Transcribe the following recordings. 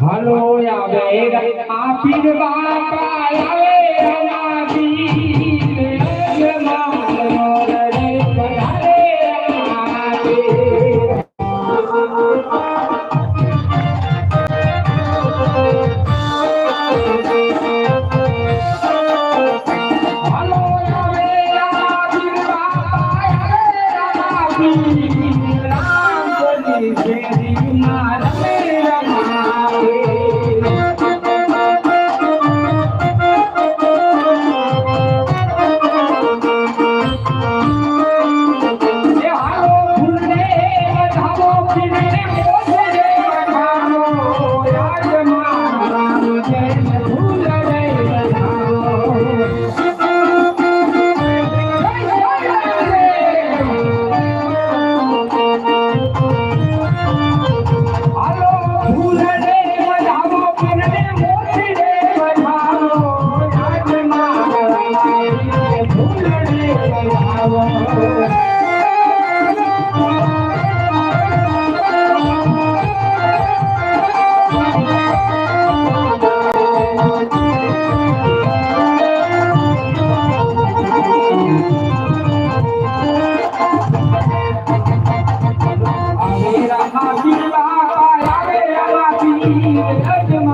Hello આવે બાપા આવે. Please stand.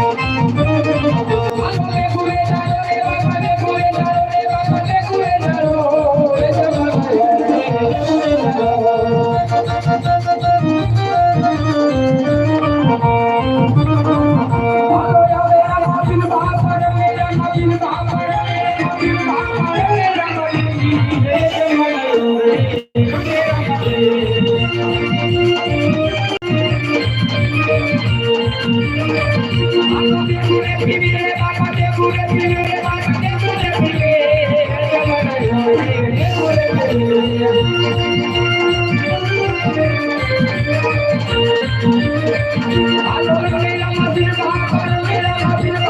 Yeah.